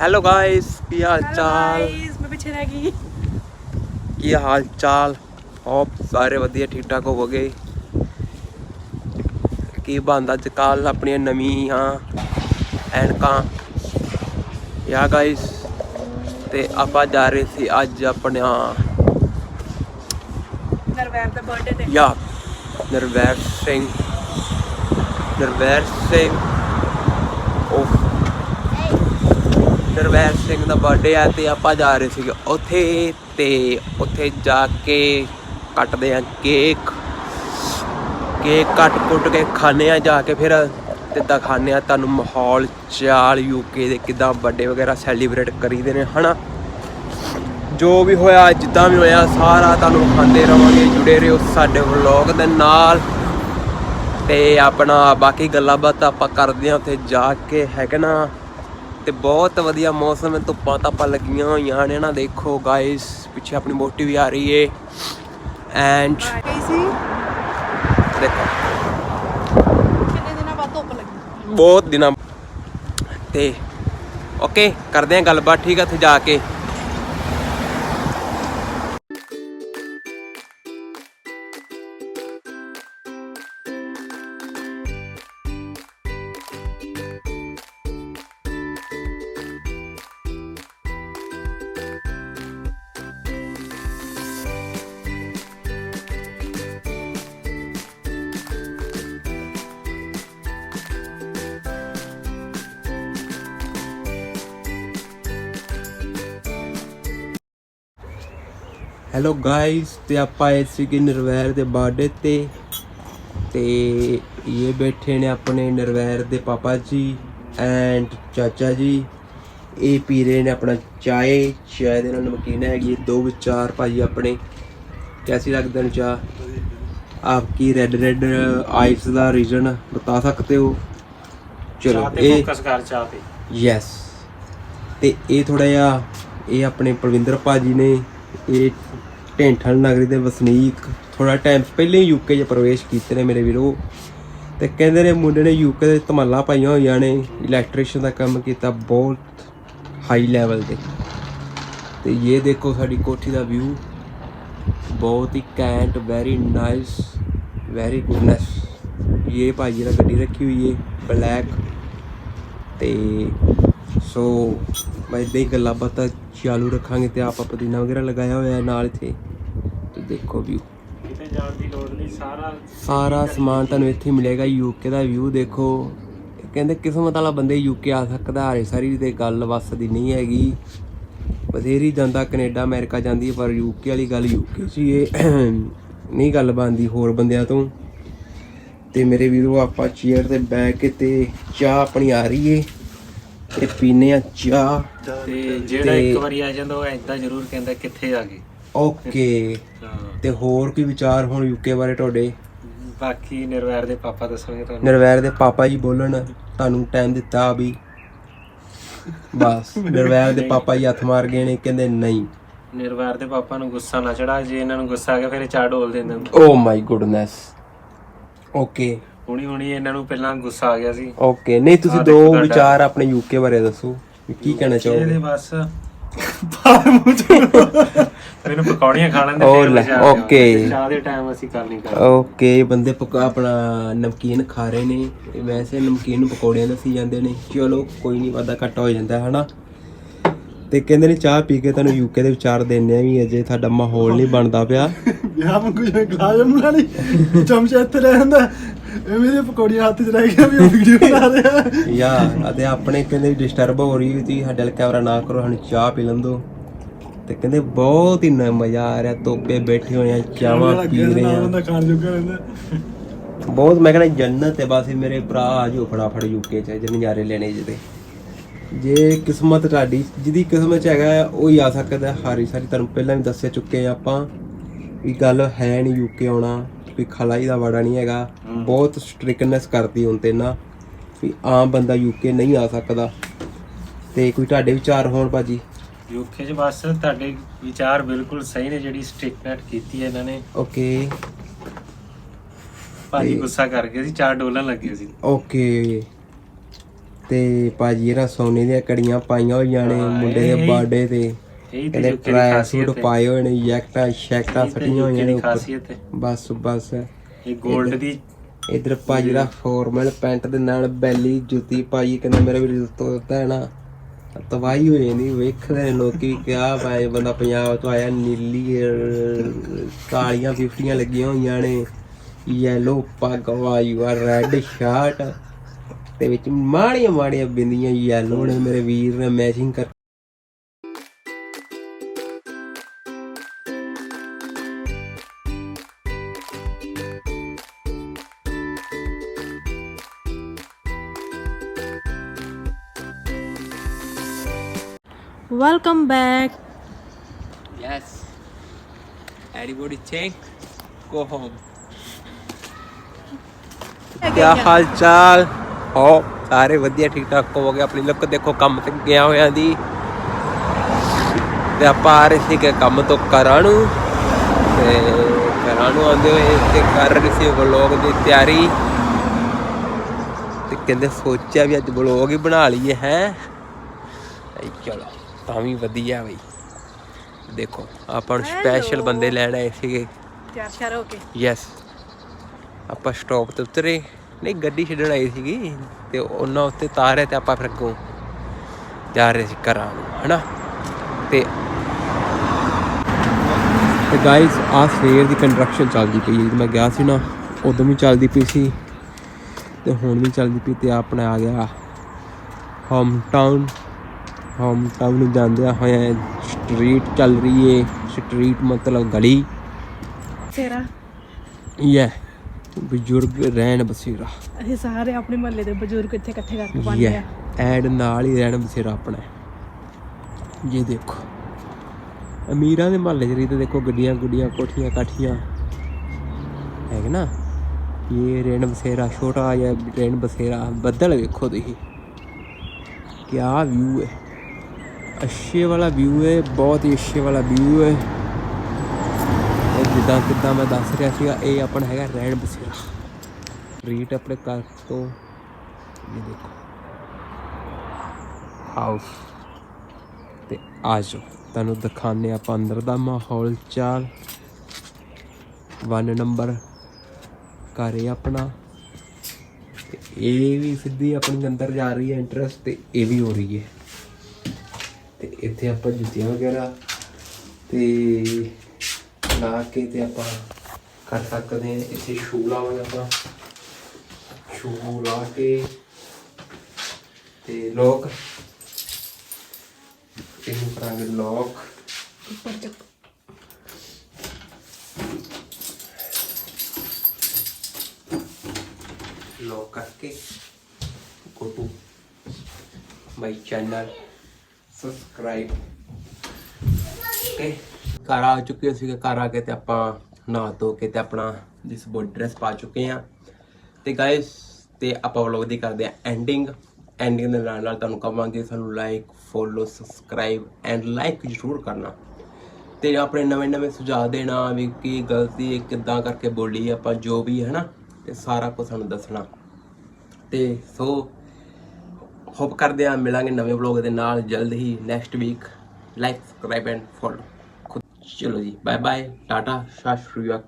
Hello guys ਕੀ ਹਾਲ ਚਾਲ? Guys ਮੈਂ ਪਿੱਛੇ ਰਹਿ ਗਈ। ਕੀ ਹਾਲ ਚਾਲ? ਹੋਪ ਸਾਰੇ ਵਧੀਆ ਠੀਕ ਠਾਕ ਹੋਵੋਗੇ। ਕੀ ਬੰਦਾ ਅੱਜ ਕੱਲ ਆਪਣੀਆਂ ਨਵੀਆਂ ਐਨਕਾਂ? ਯਾ ਗਾਇਸ ਤੇ ਆਪਾਂ ਜਾ ਰਹੇ ਸੀ ਅੱਜ ਆਪਣਾ ਨਰਵੈਰ ਦਾ ਬਰਥਡੇ ਤੇ। ਯਾ ਨਰਵੈਰ ਸਿੰਘ। ਨਰਵੈਰ ਸਿੰਘ। ਉਹ ਨਰਵੈਰ ਸਿੰਘ ਦਾ ਬਰਥਡੇ ਆ ਤੇ ਆਪਾਂ ਜਾ ਰਹੇ ਸੀਗੇ ਉੱਥੇ ਤੇ ਉੱਥੇ ਜਾ ਕੇ ਕੱਟਦੇ ਆ ਕੇਕ। ਕੇਕ ਕੱਟ ਕੁੱਟ ਕੇ ਖਾਣੇ ਆ ਜਾ ਕੇ ਫਿਰ ਤੇ ਦਿਖਾਉਂਦੇ ਆ। ਤੁਹਾਨੂੰ ਮਾਹੌਲ ਚਾਲ ਯੂਕੇ ਦੇ ਕਿਦਾਂ ਬਰਥਡੇ ਵਗੈਰਾ ਸੈਲੀਬ੍ਰੇਟ ਕਰੀਦੇ ਨੇ, ਹਨਾ? ਜੋ ਵੀ ਹੋਇਆ, ਜਿੱਦਾਂ ਵੀ ਹੋਇਆ, ਸਾਰਾ ਤੁਹਾਨੂੰ ਖਾਂਦੇ ਰਵਾਂਗੇ। ਜੁੜੇ ਰਹੋ ਸਾਡੇ ਵਲੌਗ ਦੇ ਨਾਲ। ਤੇ ਆਪਣਾ ਬਾਕੀ ਗੱਲਾਂ ਬਾਤਾਂ ਆਪਾਂ ਕਰਦੇ ਆ ਉੱਥੇ ਜਾ ਕੇ ਹੈਗਾ ਨਾ? ਤੇ ਬਹੁਤ ਵਧੀਆ ਮੌਸਮ ਹੈ ਧੁੱਪਾਂ ਤਾਪਾਂ ਲੱਗੀਆਂ ਹੋਈਆਂ ਨੇ ਨਾ ਦੇਖੋ ਗਾਇਸ ਪਿੱਛੇ ਆਪਣੀ ਮੋਟੀ ਵੀ ਆ ਰਹੀ ਏ। ਐਂਡ ਦੇਖੋ। ਕਿੰਨੇ ਦਿਨਾਂ ਬਾਅਦ ਧੁੱਪ ਲੱਗੀ? ਬਹੁਤ ਦਿਨਾਂ ਤੇ ਓਕੇ ਕਰਦੇ ਆ ਗੱਲਬਾਤ ਠੀਕ ਆ ਉੱਥੇ ਜਾ ਕੇ। ਹੈਲੋ ਗਾਇਸ ਤੇ ਆਪਾਂ ਆਏ ਸੀਗੇ ਨਿਰਵੈਰ ਦੇ ਬਰਥਡੇ ਤੇ। ਤੇ ਇਹ ਬੈਠੇ ਨੇ ਆਪਣੇ ਨਿਰਵੈਰ ਦੇ ਪਾਪਾ ਜੀ ਐਂਡ ਚਾਚਾ ਜੀ। ਇਹ ਪੀ ਰਹੇ ਨੇ ਆਪਣਾ ਚਾਏ। ਚਾਏ ਦੇ ਨਾਲ ਨਮਕੀਨ ਹੈਗੀ। ਦੋ ਵਿਚਾਰ ਭਾਈ ਆਪਣੇ। ਕੈਸੀ ਲੱਗਦਾ ਨੇ ਚਾਹ? ਆਪਕੀ ਰੈਡ ਰੈਡ ਆਈਸ ਦਾ ਰੀਜ਼ਨ ਬਤਾ ਸਕਦੇ ਹੋ? ਚਲੋ ਇਹ ਫੋਕਸ ਕਰ ਚਾਹ ਤੇ। ਯੈਸ ਤੇ ਇਹ ਥੋੜਾ ਜਿਹਾ ਇਹ ਆਪਣੇ ਪ੍ਰਵਿੰਦਰ ਭਾਜੀ ਨੇ। ਇਹ ਢੇਂਠਲ ਨਗਰੀ ਦੇ ਵਸਨੀਕ ਥੋੜਾ ਟਾਈਮ ਪਹਿਲੇ ਯੂਕੇ 'ਚ ਪ੍ਰਵੇਸ਼ ਕੀਤੇ ਨੇ ਮੇਰੇ ਵੀਰੋ। ਤੇ ਕਹਿੰਦੇ ਨੇ ਮੁੰਡੇ ਨੇ ਯੂਕੇ ਦੇ ਧਮਾਲਾਂ ਪਾਈਆਂ ਹੋਈਆਂ ਨੇ ਇਲੈਕਟ੍ਰੀਸ਼ੀਅਨ ਦਾ ਕੰਮ ਕੀਤਾ ਬਹੁਤ ਹਾਈ ਲੈਵਲ ਤੇ। ਤੇ ਇਹ ਦੇਖੋ ਸਾਡੀ ਕੋਠੀ ਦਾ ਵਿਊ ਬਹੁਤ ਹੀ ਕੈਂਟ ਵੈਰੀ ਨਾਈਸ ਵੈਰੀ ਗੁੱਡਨੈਸ ਇਹ ਭਾਜੀ ਦਾ ਗੱਡੀ ਰੱਖੀ ਹੋਈ ਹੈ ਬਲੈਕ ਤੇ ਸੋ ਮੈਂ ਇਦਾਂ ਹੀ ਗੱਲਾਂ ਬਾਤਾਂ ਚਾਲੂ ਰੱਖਾਂਗੇ ਤੇ ਆਪਾਂ ਪੁਦੀਨਾ ਵਗੈਰਾ ਲਗਾਇਆ ਹੋਇਆ ਨਾਲ ਇੱਥੇ। ਦੇਖੋ ਵਿਊ ਕਿਤੇ ਜਾਣ ਦੀ ਲੋੜ ਨਹੀਂ ਸਾਰਾ ਸਾਰਾ ਸਮਾਨ ਤੁਹਾਨੂੰ ਇੱਥੇ ਮਿਲੇਗਾ ਯੂਕੇ ਦਾ ਵਿਊ ਦੇਖੋ। ਕਹਿੰਦੇ ਕਿਸਮਤ ਵਾਲਾ ਬੰਦੇ ਯੂਕੇ ਆ ਸਕਦਾ ਹਰੇ ਸਾਰੀ ਤੇ ਗੱਲ ਵੱਸ ਦੀ ਨਹੀਂ ਹੈਗੀ। ਬਥੇਰੀ ਜਾਂਦਾ ਕੈਨੇਡਾ ਅਮਰੀਕਾ ਜਾਂਦੀ ਪਰ ਯੂਕੇ ਵਾਲੀ ਗੱਲ ਯੂਕੇ 'ਚ ਇਹ ਨਹੀਂ ਗੱਲ ਬਣਦੀ ਹੋਰ ਬੰਦਿਆਂ ਤੋਂ। ਤੇ ਮੇਰੇ ਵੀਰੋ ਆਪਾਂ ਚੇਅਰ ਤੇ ਬਹਿ ਕੇ ਤੇ ਚਾਹ ਆਪਣੀ ਆ ਰਹੀ ਏ। ਤੇ ਪੀਨੇ ਆ ਚਾਹ। ਤੇ ਜਿਹੜਾ ਇੱਕ ਵਾਰੀ ਆ ਜਾਂਦਾ ਉਹ ਐਦਾਂ ਜ਼ਰੂਰ ਕਹਿੰਦਾ ਕਿੱਥੇ ਆ ਗਏ? ਓਕੇ। ਹਾਂ। ਤੇ ਹੋਰ ਕੀ ਵਿਚਾਰ ਹੁਣ ਯੂਕੇ ਬਾਰੇ ਤੁਹਾਡੇ? ਬਾਕੀ ਨਿਰਵੈਰ ਦੇ ਪਾਪਾ ਦੱਸਣਗੇ ਤੁਹਾਨੂੰ। ਨਿਰਵੈਰ ਦੇ ਪਾਪਾ ਜੀ ਬੋਲਣ ਤੁਹਾਨੂੰ ਟਾਈਮ ਦਿੱਤਾ ਵੀ ਬਸ। ਨਿਰਵੈਰ ਦੇ ਪਾਪਾ ਜੀ ਹੱਥ ਮਾਰ ਗਏ ਨੇ ਕਹਿੰਦੇ ਨਹੀਂ। ਨਿਰਵੈਰ ਦੇ ਪਾਪਾ ਨੂੰ ਗੁੱਸਾ ਨਾ ਚੜਾ ਜੇ ਇਹਨਾਂ ਨੂੰ ਗੁੱਸਾ ਆ ਗਿਆ ਫਿਰ ਇਹ ਚਾਹ ਡੋਲ ਦਿੰਦੇ ਹੁੰਦੇ। Oh my goodness okay. ਹੁਣੀ ਹੁਣੀ ਇਹਨਾਂ ਨੂੰ ਪਹਿਲਾਂ ਗੁੱਸਾ ਆ ਗਿਆ ਸੀ। ਓਕੇ। ਨਹੀਂ ਤੁਸੀਂ ਦੋ ਵਿਚਾਰ ਆਪਣੇ ਯੂਕੇ ਬਾਰੇ ਦੱਸੋ ਵੀ ਕੀ ਕਹਿਣਾ ਇਹਦੇ ਚਾਹੋਗੇ? ਬਸ। ਮੈਨੂੰ ਪਕੌੜੀਆਂ ਖਾਣ ਦੇ ਉਹ ਫਿਰ ਲੈ। ਓਕੇ। ਚਾਹ ਦੇ ਟਾਈਮ ਅਸੀਂ ਕਰ ਨਹੀਂ ਕਰ ਓਕੇ ਬੰਦੇ ਪਕਾ ਆਪਣਾ ਨਮਕੀਨ ਖਾ ਰਹੇ ਨੇ। ਇਹ ਵੈਸੇ ਨਮਕੀਨ ਨੂੰ ਪਕੌੜਿਆਂ ਦੱਸੀ ਜਾਂਦੇ ਨੇ। ਚਲੋ ਕੋਈ ਨਹੀਂ ਵਾਦਾ ਘੱਟ ਹੋ ਜਾਂਦਾ ਹੈ ਹਨਾ? ਤੇ ਕਹਿੰਦੇ ਨੇ ਚਾਹ ਪੀ ਕੇ ਤੁਹਾਨੂੰ ਯੂਕੇ ਦੇ ਵਿਚਾਰ ਦੇਣੇ ਆ ਵੀ ਅਜੇ ਤੁਹਾਡਾ ਮਾਹੌਲ ਨਹੀਂ ਬਣਦਾ ਪਿਆ। ਵਿਆਹ ਵਾਂਗੂ ਜਿਵੇਂ ਗਲਾਸ ਬਣਾ ਲਈ ਚਮਚਾ ਇੱਥੇ ਲੈ ਜਾਂਦਾ। ਇਹ ਮੇਰੇ ਪਕੌੜੀਆਂ ਹੱਥ 'ਚ ਰਹਿ ਗਿਆ ਵੀ ਉਹ ਵੀਡੀਓ ਬਣਾ ਰਿਹਾ ਯਾ ਅਤੇ ਆਪਣੇ ਕਹਿੰਦੇ ਡਿਸਟਰਬ ਹੋ ਰਹੀ ਸੀ ਸਾਡੇ ਕੈਮਰਾ ਨਾ ਕਰੋ ਸਾਨੂੰ ਚਾਹ ਪੀ ਲੰਦੋ ਤੇ ਕਹਿੰਦੇ ਬਹੁਤ ਹੀ ਨ- ਮਜ਼ਾ ਆ ਰਿਹਾ ਤੋਪੇ ਬੈਠੇ ਹੋਏ ਆ ਚਾਹਾਂ ਪੀ ਰਹੇ ਆ। ਬੰਦਾ ਖਾਣ ਜੋਗਾ ਰਹਿੰਦਾ। ਬਹੁਤ ਮੈਂ ਕਹਿੰਦਾ ਜੰਨਤ ਹੈ ਬਸ ਮੇਰੇ ਭਰਾ ਆ ਜਾਓ ਫਟਾਫਟ ਯੂਕੇ ਚ ਜੇ ਨਜ਼ਾਰੇ ਲੈਣੇ ਜਿਹਦੇ। ਜੇ ਕਿਸਮਤ ਤੁਹਾਡੀ ਜਿਹਦੀ ਕਿਸਮਤ ਚ ਹੈਗਾ ਉਹ ਹੀ ਆ ਸਕਦਾ ਹਾਰੀ ਸਾਰੀ ਤੁਹਾਨੂੰ ਪਹਿਲਾਂ ਵੀ ਦੱਸੇ ਚੁੱਕੇ ਆ ਆਪਾਂ ਵੀ ਗੱਲ ਹੈ ਨਹੀਂ ਯੂਕੇ ਆਉਣਾ ਵੀ ਖਲਾਈ ਦਾ ਵਾੜਾ ਨਹੀਂ ਹੈਗਾ। ਬਹੁਤ ਸਟ੍ਰਿਕਨੈਸ ਕਰਦੀ ਹੁਣ ਤੇ ਨਾ ਵੀ ਆਮ ਬੰਦਾ ਯੂਕੇ ਨਹੀਂ ਆ ਸਕਦਾ। ਤੇ ਕੋਈ ਤੁਹਾਡੇ ਵਿਚਾਰ ਹੋਣ ਭਾਜੀ? ਯੂਕੇ 'ਚ ਬਸ ਤੁਹਾਡੇ ਵਿਚਾਰ ਬਿਲਕੁਲ ਸਹੀ ਨੇ ਜਿਹੜੀ ਸਟ੍ਰਿਕਨੈਟ ਕੀਤੀ ਹੈ ਇਹਨਾਂ ਨੇ। ਓਕੇ ਭਾਜੀ ਤੇ- ਗੁੱਸਾ ਕਰ ਗਏ ਸੀ ਚਾਰ ਡੋਲਣ ਲੱਗੇ ਸੀ। ਓਕੇ ਤੇ ਭਾਜੀ ਇਹਨਾਂ ਸੋਨੇ ਦੀਆਂ ਕੜੀਆਂ ਪਾਈਆਂ ਹੋਈਆਂ ਨੇ ਹਾਂ, ਮੁੰਡੇ ਦੇ ਇਹ- ਬਰਥਡੇ ਤੇ ਇਹੀ ਤੇ ਯੂਕੇ ਦੀ ਟਰਾਈ ਖਾਸੀਅਤ ਸੂਟ ਹੈ। ਪਾਏ ਹੋਏ ਨੇ ਜੈਕਟਾਂ ਸ਼ੈਕਟਾਂ ਇਹ ਤੇ ਫਟੀਆਂ ਹੋਈਆਂ ਨੇ ਦੀ ਉੱਪਰ। ਖਾਸੀਅਤ ਹੈ। ਬਸ ਬਸ। ਇਹ 골ਡ ਦੀ ਇਧਰ ਭਾਜੀ ਦਾ ਫਾਰਮਲ ਪੈਂਟ ਦੇ ਨਾਲ ਬੈਲੀ ਜੁੱਤੀ ਭਾਜੀ ਕਹਿੰਦਾ ਮੇਰੇ ਵੀ ਤੋਤਾ ਹੈ ਨਾ ਤਬਾਹੀ ਹੋਈ ਨਹੀਂ ਵੇਖਦੇ ਨੇ ਲੋਕੀ ਕਿਆ ਪਾਏ ਬੰਦਾ ਪੰਜਾਬ ਤੋਂ ਆਇਆ, ਨੀਲੀ ਕਾਲੀਆਂ ਫਿਫਟੀਆਂ ਲੱਗੀਆਂ ਹੋਈਆਂ ਨੇ ਯੈਲੋ ਪੱਗ, ਵਾਈ ਆ ਰੈੱਡ ਸ਼ਰਟ ਤੇ ਵਿੱਚ ਮਾੜੀਆਂ ਮਾੜੀਆਂ ਬਿੰਦੀਆਂ ਯੈਲੋ ਨੇ ਮੇਰੇ ਵੀਰ ਨੇ ਮੈਚਿੰਗ ਕਰ welcome back Yes. Anybody think? Go home. ਕਿਆ ਹਾਲ ਚਾਲ? ਹੋ ਸਾਰੇ ਵਧੀਆ ਠੀਕ ਠਾਕ ਹੋਵੋਗੇ? ਆਪਣੀ ਲੁੱਕ ਦੇਖੋ ਕੰਮ ਤੇ ਗਿਆ ਹੋਇਆਂ ਦੀ। ਤੇ ਆਪਾਂ ਆ ਰਹੇ ਸੀਗੇ ਕੰਮ ਤੋਂ ਘਰਾਂ ਨੂੰ। ਤੇ ਘਰਾਂ ਨੂੰ ਆਉਂਦੇ ਹੋਏ ਤੇ ਕਰ ਰਹੇ ਸੀ ਵਲੋਗ ਦੀ ਤਿਆਰੀ। ਤੇ ਕਹਿੰਦੇ ਸੋਚਿਆ ਵੀ ਅੱਜ ਵਲੋਗ ਹੀ ਬਣਾ ਲਈਏ ਹੈ? ਚਲੋ। ਤਾਂ ਵੀ ਵਧੀਆ ਬਈ। ਦੇਖੋ ਆਪਾਂ ਨੂੰ ਸਪੈਸ਼ਲ ਬੰਦੇ ਲੈਣ ਆਏ ਸੀਗੇ। ਤਿਆਰ ਸ਼ਿਆਰ ਹੋ ਕੇ? ਯੈਸ ਆਪਾਂ ਸਟਾਪ ਤੇ ਉਤਰੇ। ਨਹੀਂ ਗੱਡੀ ਛੱਡਣ ਆਈ ਸੀਗੀ। ਤੇ ਉਹਨਾਂ ਉੱਤੇ ਤਾਰਿਆ ਤੇ ਆਪਾਂ ਫਿਰ ਅੱਗੋਂ ਜਾ ਰਹੇ ਸੀ ਘਰਾਂ ਨੂੰ ਹਨਾ? ਤੇ ਤੇ ਗਾਇਸ ਆ ਸਵੇਰ ਦੀ ਕੰਸਟਰਕਸ਼ਨ ਚੱਲਦੀ ਪਈ ਜਦੋਂ ਮੈਂ ਗਿਆ ਸੀ ਨਾ ਉਦੋਂ ਵੀ ਚੱਲਦੀ ਪਈ ਸੀ। ਤੇ ਹੁਣ ਵੀ ਚੱਲਦੀ ਪਈ ਤੇ ਆਪਣਾ ਆ ਗਿਆ। ਹੋਮ ਟਾਊਨ ਹੋਮ ਟਾਊਨ ਨੂੰ ਜਾਂਦਿਆਂ ਹੋਇਆ ਸਟਰੀਟ ਚੱਲ ਰਹੀ ਏ ਸਟਰੀਟ ਮਤਲਬ ਗਲੀ ਤੇਰਾ ਯਾ ਬਜ਼ੁਰਗ ਰਹਿਣ ਬਸੇਰਾ ਅਸੀਂ ਸਾਰੇ ਆਪਣੇ ਮਹੱਲੇ ਦੇ ਬਜ਼ੁਰਗ ਇੱਥੇ ਇਕੱਠੇ ਕਰਕੇ ਪਾਉਂਦੇ ਆ ਐਡ ਨਾਲ ਹੀ ਰਹਿਣ ਬਸੇਰਾ ਆਪਣਾ ਇਹ ਦੇਖੋ ਅਮੀਰਾਂ ਦੇ ਮਹੱਲੇ ਰਹੀ ਤੇ ਦੇਖੋ ਗੱਡੀਆਂ ਗੁੱਡੀਆਂ ਕੋਠੀਆਂ ਕਾਠੀਆਂ ਹੈ ਨਾ ਇਹ ਰਹਿਣ ਬਸੇਰਾ ਛੋਟਾ ਜਿਹਾ ਰਹਿਣ ਬਸੇਰਾ ਬੱਦਲ ਵੇਖੋ ਤੁਸੀਂ ਕਿਆ ਵਿਊ ਹੈ ਅੱਛੇ ਵਾਲਾ ਵਿਊ ਹੈ, ਬਹੁਤ ਹੀ ਅੱਛੇ ਵਾਲਾ ਵਿਊ ਹੈ। ਇਹ ਜਿੱਦਾਂ ਕਿੱਦਾਂ ਮੈਂ ਦੱਸ ਰਿਹਾ ਸੀਗਾ, ਇਹ ਆਪਣਾ ਹੈਗਾ ਰਹਿਣ ਬਸੇਰਾ। ਰੀਟ ਆਪਣੇ ਘਰ ਤੋਂ। ਇਹ ਦੇਖੋ। ਹਾਊਸ ਤੇ ਆ ਜਾਓ। ਤੁਹਾਨੂੰ ਦਿਖਾਣੇ ਆਪਾਂ ਅੰਦਰ ਦਾ ਮਾਹੌਲ ਚਾਲ। ਵਨ ਨੰਬਰ ਘਰ ਹੈ ਆਪਣਾ। ਇਹ ਵੀ ਸਿੱਧੀ ਆਪਣੀ ਅੰਦਰ ਜਾ ਰਹੀ ਹੈ ਇੰਟਰਸਟ ਤੇ, ਇਹ ਵੀ ਹੋ ਰਹੀ ਹੈ। ਤੇ ਇੱਥੇ ਆਪਾਂ ਜੁੱਤੀਆਂ ਵਗੈਰਾ ਤੇ ਲਾ ਕੇ ਤੇ ਆਪਾਂ ਕਰ ਸਕਦੇ ਹਾਂ। ਇੱਥੇ ਸ਼ੂ ਲਾਵਾਂਗੇ ਆਪਾਂ। ਸ਼ੂ ਲਾ ਕੇ ਤੇ ਲੋਕ ਇਹਨੂੰ ਕਰਾਂਗੇ ਲੋਕ ਉੱਪਰ ਚੱਕ। ਲੋਕ ਕਰਕੇ। Go to my channel subscribe okay ਘਰ ਆ ਚੁੱਕੇ ਸੀਗੇ ਘਰ ਆ ਕੇ ਤੇ ਆਪਾਂ ਨਹਾ ਧੋ ਕੇ ਤੇ ਆਪਣਾ ਜਿਸ ਬੋਡੀ ਡਰੈਸ ਪਾ ਚੁੱਕੇ ਆ ਤੇ ਗਾਇਸ ਤੇ ਆਪਾਂ ਵਲੋਗ ਦੀ ਕਰਦੇ ਆ ਐਂਡਿੰਗ ਐਂਡਿੰਗ ਦੇ ਨਾਲ ਨਾਲ ਤੁਹਾਨੂੰ ਕਵਾਂਗੇ ਸਾਨੂੰ like follow subscribe and like ਜ਼ਰੂਰ ਕਰਨਾ। ਤੇ ਆਪਣੇ ਨਵੇਂ ਨਵੇਂ ਸੁਝਾਅ ਦੇਣਾ ਵੀ ਕੀ ਗਲਤੀ ਹੈ, ਕਿੱਦਾਂ ਕਰਕੇ ਬੋਲੀ ਆਪਾਂ ਜੋ ਵੀ ਹੈ ਨਾ ਤੇ ਸਾਰਾ ਕੁਝ ਸਾਨੂੰ ਦੱਸਣਾ। ਤੇ ਸੋ ਹੋਪ ਕਰਦੇ ਆ ਮਿਲਾਂਗੇ ਨਵੇਂ ਵਲੌਗ ਦੇ ਨਾਲ ਜਲਦ ਹੀ next week like subscribe and follow ਚਲੋ ਜੀ ਬਾਏ ਬਾਏ ਟਾਟਾ, ਸਤਿ ਸ਼੍ਰੀ ਅਕਾਲ।